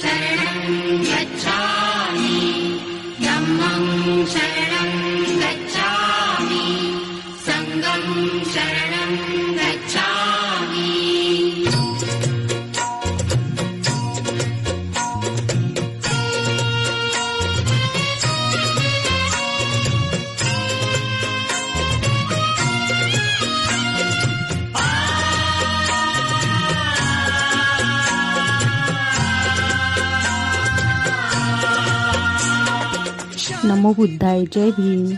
शरणम् गच्छामि तमम् शरणम् नमो बुद्धाय जय भीम.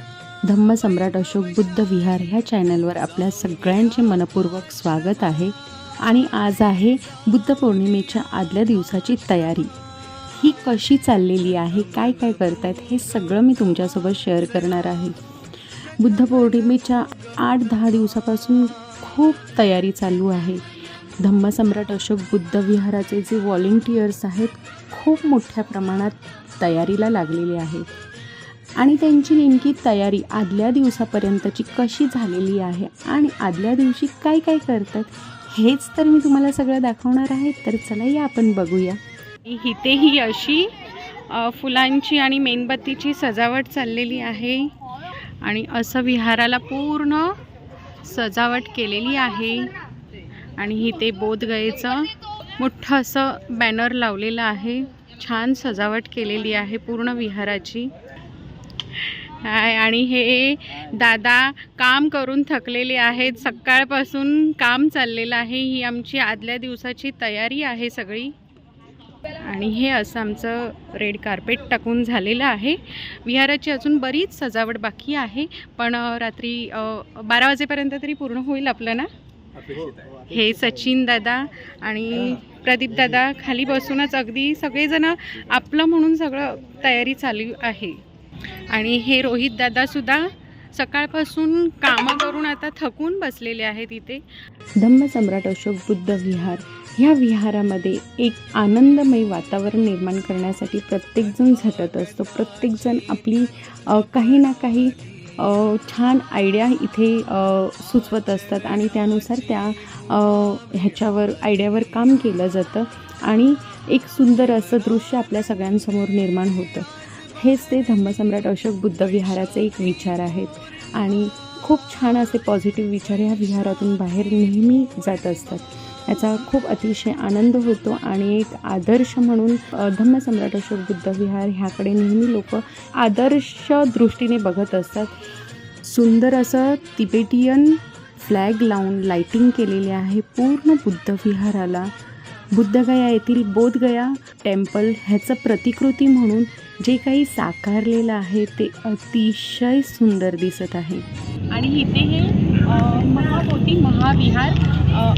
धम्मसम्राट अशोक बुद्ध विहार ह्या चॅनलवर आपल्या सगळ्यांचे मनपूर्वक स्वागत आहे. आणि आज आहे बुद्ध पौर्णिमेच्या आदल्या दिवसाची तयारी. ही कशी चाललेली आहे काय काय करतायत हे सगळं मी तुमच्यासोबत शेअर करणार आहे. बुद्ध पौर्णिमेच्या आठ दहा दिवसापासून खूप तयारी चालू आहे. धम्मसम्राट अशोक बुद्ध विहाराचे जे व्हॉलेंटियर्स आहेत खूप मोठ्या प्रमाणात तयारीला लागलेले आहेत. आणि त्यांची नेमकी तयारी आदल्या दिवसापर्यंतची कशी झालेली आहे आणि आदल्या दिवशी काय काय करतात हेच तर मी तुम्हाला सगळं दाखवणार आहे. तर चला या आपण बघूया. इथे ही अशी फुलांची आणि मेणबत्तीची सजावट चाललेली आहे आणि असं विहाराला पूर्ण सजावट केलेली आहे आणि इथे बोधगयेचं मोठं असं बॅनर लावलेलं आहे. छान सजावट केलेली आहे पूर्ण विहाराची. आणि हे दादा काम करून थकलेले आहेत. सकाळपासून काम चाललेलं आहे. ही आमची आदल्या दिवसाची तयारी आहे सगळी. आणि हे असं आमचं रेड कार्पेट टाकून झालेलं आहे. विहाराची अजून बरीच सजावट बाकी आहे पण रात्री बारा वाजेपर्यंत तरी पूर्ण होईल आपलं ना? हे सचिन दादा आणि प्रदीप दादा खाली बसूनच अगदी सगळेजण आपलं म्हणून सगळं तयारी चालू आहे. आणि हे रोहित दादा सुद्धा सकाळपासून कामं करून आता थकून बसलेले आहेत इथे. धम्मसम्राट अशोक बुद्ध विहार ह्या विहारामध्ये एक आनंदमय वातावरण निर्माण करण्यासाठी प्रत्येकजण झटत असतो. प्रत्येकजण आपली काही ना काही छान आयडिया इथे सुचवत असतात आणि त्यानुसार त्या ह्याच्यावर आयडियावर काम केलं जातं आणि एक सुंदर असं दृश्य आपल्या सगळ्यांसमोर निर्माण होतं. हेच ते धम्मसम्राट अशोक बुद्ध विहाराचे एक विचार आहेत. आणि खूप छान असे पॉझिटिव्ह विचार ह्या विहारातून बाहेर नेहमी जात असतात. याचा खूप अतिशय आनंद होतो आणि एक आदर्श म्हणून धम्मसम्राट अशोक बुद्ध विहार ह्याकडे नेहमी लोक आदर्श दृष्टीने बघत असतात. सुंदर असं तिबेटियन फ्लॅग लावून लायटिंग केलेले आहे पूर्ण बुद्ध विहाराला बुद्धगया येथील बोधगया टेम्पल ह्याचं प्रतिकृती म्हणून जे काही साकारलेलं आहे ते अतिशय सुंदर दिसत आहे. आणि इथे हे महाबोधी महाविहार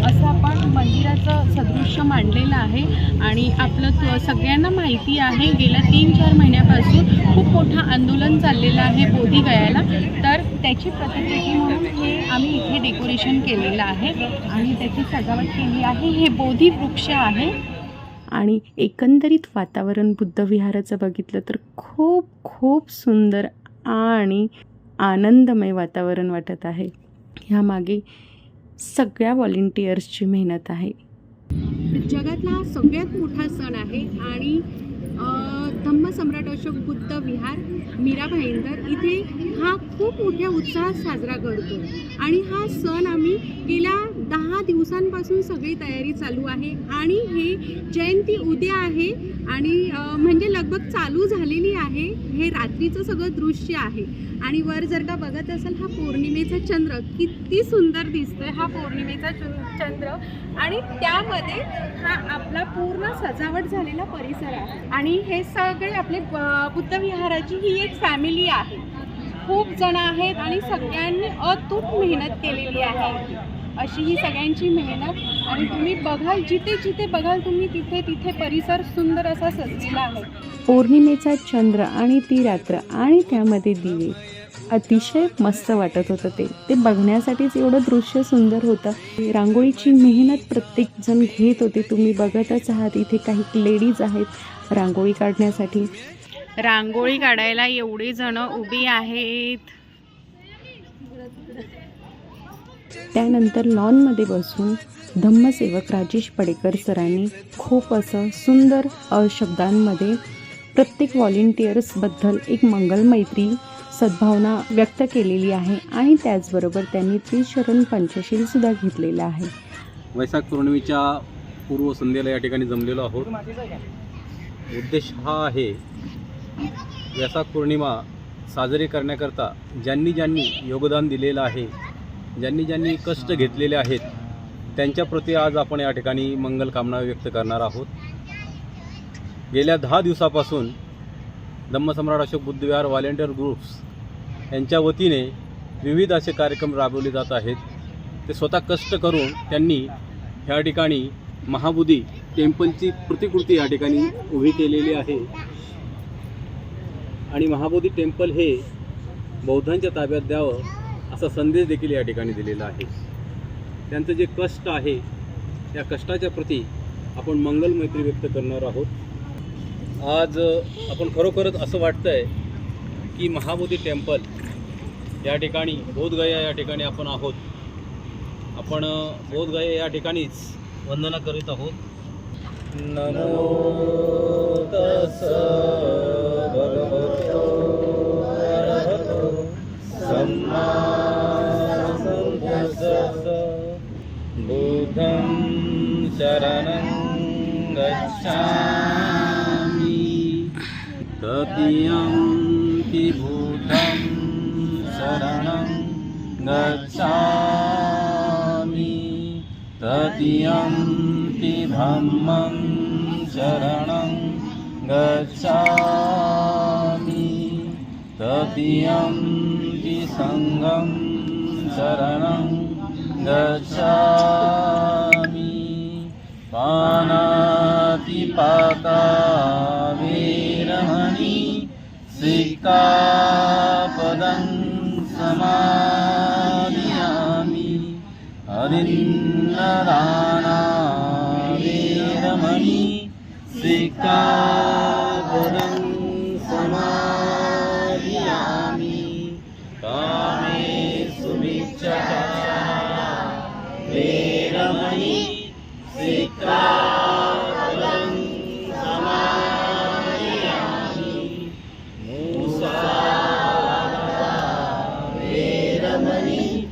असं आपण मंदिराचं सदृश्य मांडलेलं आहे. आणि आपलं सगळ्यांना माहिती आहे गेल्या तीन चार महिन्यापासून खूप मोठं आंदोलन चाललेलं आहे बोधी गयाला. तर त्याची प्रतिकृती म्हणून हे आम्ही इथे डेकोरेशन केलेलं आहे आणि त्याची सजावट केली आहे. हे बोधी वृक्ष आहे. आणि एकंदरीत वातावरण बुद्धविहाराचं बघितलं तर खूप खूप सुंदर आणि आनंदमय वातावरण वाटत आहे. ह्यामागे सगळ्या व्हॉलेंटियर्सची मेहनत आहे. जगातला हा सगळ्यात मोठा सण आहे आणि धम्म धम्मसम्राट अशोक बुद्ध विहार मीरा भाईंदर इथे हा खूप मोठ्या उत्साहात साजरा करतो. आणि हा सण आम्ही गेल्या दहा दिवसांपासून सगळी तयारी चालू आहे आणि हे जयंती उद्या आहे आणि म्हणजे लगभग चालू झालेली आहे हे रात्रीचं सगळं दृश्य आहे. आणि वर जर का बघत असाल हा पौर्णिमेचा चंद्र किती सुंदर दिसतोय हा पौर्णिमेचा चंद्र. आणि त्यामध्ये हा आपला पूर्ण सजावट झालेला परिसर आहे. आणि हे सगळे आपले बुद्धविहाराची बुद्ध विहाराची ही एक फॅमिली आहे. खूप जण आहेत आणि सगळ्यांनी अतूट मेहनत केलेली आहे. अशी ही सगळ्यांची मेहनत. आणि तुम्ही बघाल जिथे जिथे बघाल तुम्ही तिथे तिथे परिसर सुंदर असा सजलेला आहे. पौर्णिमेचा चंद्र आणि ती रात्र आणि त्यामध्ये दिवे. अतिशय मस्त वाटत होतं ते. ते बघण्यासाठीच एवढं दृश्य सुंदर होतं. रांगोळीची मेहनत प्रत्येक जण घेत होते. तुम्ही बघतच आहात इथे काही लेडीज आहेत रांगोळी काढण्यासाठी. रांगोळी काढायला एवढे जण उभी आहेत. त्यानंतर लॉनमध्ये बसून धम्मसेवक राजेश पडेकर सरांनी खूप असं सुंदर शब्दांमध्ये प्रत्येक व्हॉलेंटियर्सबद्दल एक मंगलमैत्री सद्भावना व्यक्त केलेली आहे आणि त्याचबरोबर त्यांनी त्रिशरण पंचशीलसुद्धा घेतलेलं आहे. वैशाख पौर्णिमेच्या पूर्वसंध्येला या ठिकाणी जमलेलो आहोत. उद्देश हा आहे वैशाख पौर्णिमा साजरी करण्याकरता ज्यांनी ज्यांनी योगदान दिलेलं आहे ज्यांनी ज्यांनी कष्ट घेतलेले आहेत त्यांच्याप्रती आज आपण या ठिकाणी मंगल कामना व्यक्त करणार आहोत. गेल्या दहा दिवसापासून धम्मसम्राट अशोक बुद्धविहार व्हॉलेंटिअर ग्रुप्स यांच्या वतीने विविध असे कार्यक्रम राबवले जात आहेत. ते स्वतः कष्ट करून त्यांनी ह्या ठिकाणी महाबुधी टेम्पलची प्रतिकृती या ठिकाणी उभी केलेली आहे. आणि महाबोधी टेम्पल हे बौद्धांच्या ताब्यात द्यावं असा संदेश देखील या ठिकाणी दिलेला आहे. त्यांचं जे कष्ट आहे त्या कष्टाच्या प्रती आपण मंगल मैत्री व्यक्त करणार आहोत. आज आपण खरोखरच असं वाटतं आहे की महाबोधी टेम्पल या ठिकाणी बोधगया या ठिकाणी आपण आहोत. आपण बोधगया या ठिकाणीच वंदना करीत आहोत. नमो तस शरणं गच्छामि। तदीयं बुद्धं शरणं गच्छामि। तदीयं धम्मं शरणं गच्छामि। तदीयं सङ्गं शरणं गच्छामि। सिक्कापदं समादियामि हरिन्नदाना वीरमणि सिक्कापदं 共に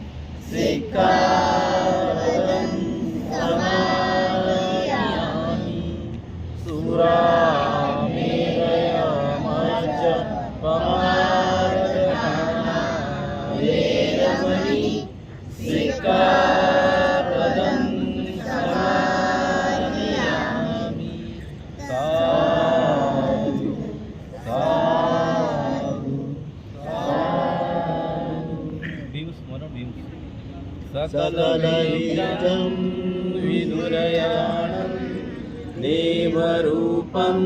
सकलैकं विदुरयाणं नेहरूपं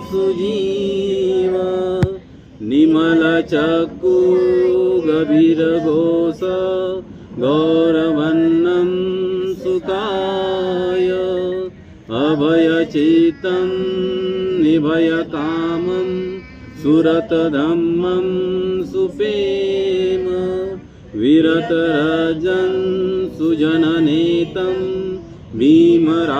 सुजीव। निमलचकु गभीरघोष गौरवन्नं सुय अभयचितं निभयकामं सुरतमं सुपेम। विरतरजन् सुजननेतं भीमरावसरामि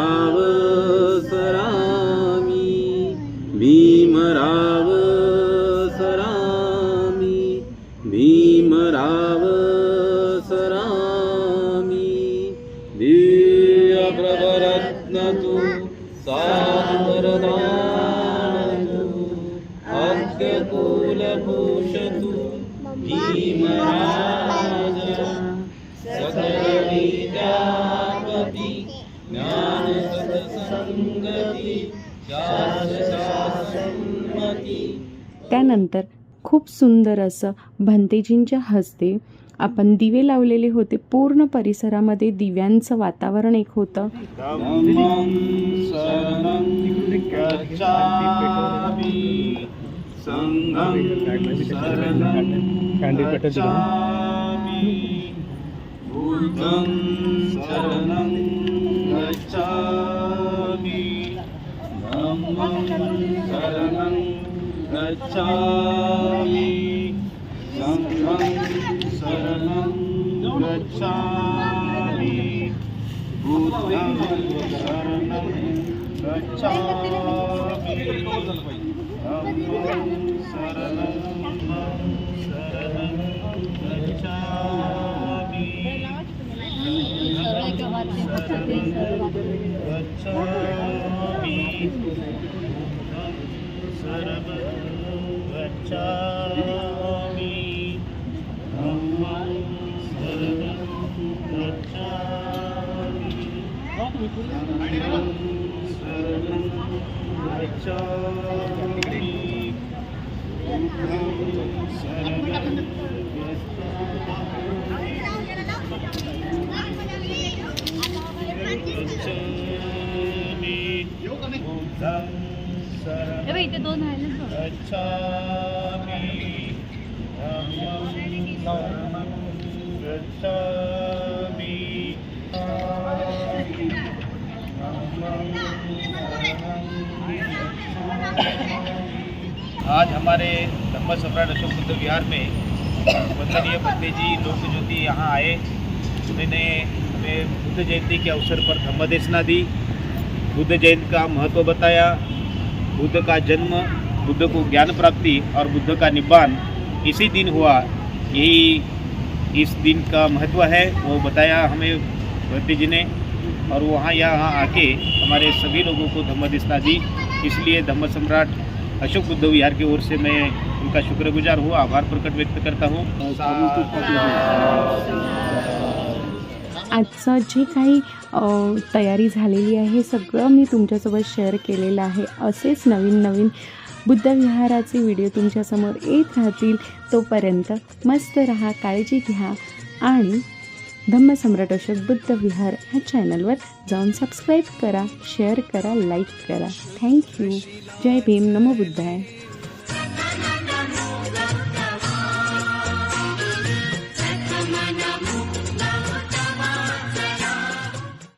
त्यानंतर खूप सुंदर असं भंतेजींच्या हस्ते आपण दिवे लावलेले होते. पूर्ण परिसरामध्ये दिव्यांचं वातावरण एक होतं. शरणं गच्छामि सङ्घं शरणं गच्छामि बुद्धं शरणं गच्छामि धम्मं शरणं गच्छामि। सङ्घं शरणं गच्छामि। बुद्धं शरणं गच्छामि। धम्मं शरणं शरणं गच्छामि। गच्छामि। शरणं गच्छामि धम्मं शरणं गच्छामि शरणं गच्छामि बुद्धं शरणं गच्छामि बुद्धं धम्मं शरणं गच्छामि आज हमारे धम्म सम्राट अशोक बुद्ध विहार में वंदनीय पंडित जी, लोक ज्योति यहाँ आए। उन्होंने हमें बुद्ध जयंती के अवसर पर धम्मदेशना दी। बुद्ध जयंती का महत्व बताया। बुद्ध का जन्म, बुद्ध को ज्ञान प्राप्ति और बुद्ध का निब्बान इसी दिन हुआ। यही इस दिन का महत्व है, वो बताया हमें भक्ति जी ने। और वहाँ यहाँ आके हमारे सभी लोगों को धम्म दिशना दी। इसलिए धम्म सम्राट अशोक बुद्ध विहार की ओर से मैं उनका शुक्रगुजार हूँ, आभार प्रकट व्यक्त करता हूँ। आजचं जे काही तयारी झालेली आहे सगळं मी तुमच्यासोबत शेअर केलेलं आहे. असेच नवीन नवीन बुद्ध विहाराचे व्हिडिओ तुमच्यासमोर येत राहतील. तोपर्यंत मस्त रहा काळजी घ्या आणि धम्मसम्राट अशोक बुद्ध विहार ह्या चॅनलवर जाऊन सबस्क्राईब करा शेअर करा लाईक करा. थँक्यू जय भीम. नमो बुद्धाय.